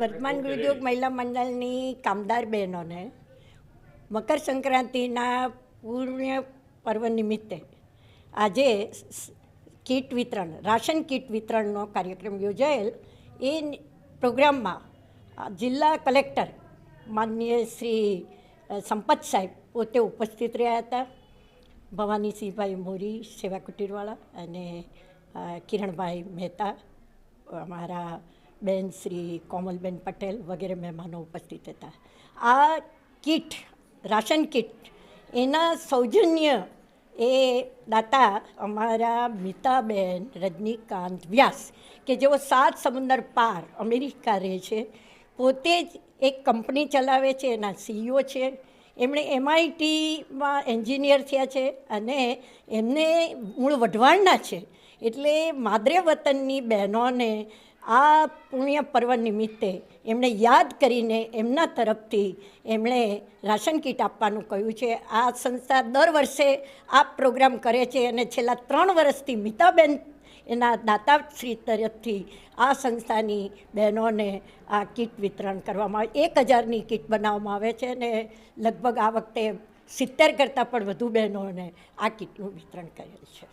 વર્તમાન ગૃહોદ્યોગ મહિલા મંડળની કામદાર બહેનોને મકર સંક્રાંતિના પૂર્ણ પર્વ નિમિત્તે આજે કીટ વિતરણ રાશન કીટ વિતરણનો કાર્યક્રમ યોજાયેલ. એ પ્રોગ્રામમાં જિલ્લા કલેક્ટર માનનીય શ્રી સંપત સાહેબ પોતે ઉપસ્થિત રહ્યા હતા. ભવાનીસિંહભાઈ મોરી સેવા કુટીરવાળા અને કિરણભાઈ મહેતા અમારા બેન શ્રી કોમલબેન પટેલ વગેરે મહેમાનો ઉપસ્થિત હતા. આ કીટ, રાશન કીટ, એના સૌજન્ય એ દાતા અમારા મિતાબેન, રજનીકાંત વ્યાસ, કે જેઓ સાત સમુદર પાર અમેરિકા રહે છે, પોતે જ એક કંપની ચલાવે છે, એના સીઈઓ છે. એમણે એમઆઈટીમાં એન્જિનિયર થયા છે અને એમને મૂળ વઢવાણના છે. એટલે માદરે વતનની બહેનોને આ પુણ્ય પર્વ નિમિત્તે એમણે યાદ કરીને એમના તરફથી એમણે રાશન કીટ આપવાનું કહ્યું છે. આ સંસ્થા દર વર્ષે આ પ્રોગ્રામ કરે છે અને છેલ્લા ત્રણ વર્ષથી મિતાબેન એના દાતાશ્રી તરફથી આ સંસ્થાની બહેનોને આ કીટ વિતરણ કરવામાં આવે. એક હજારની કીટ બનાવવામાં આવે છે અને લગભગ આ વખતે સિત્તેર કરતાં પણ વધુ બહેનોને આ કીટનું વિતરણ કરેલ છે.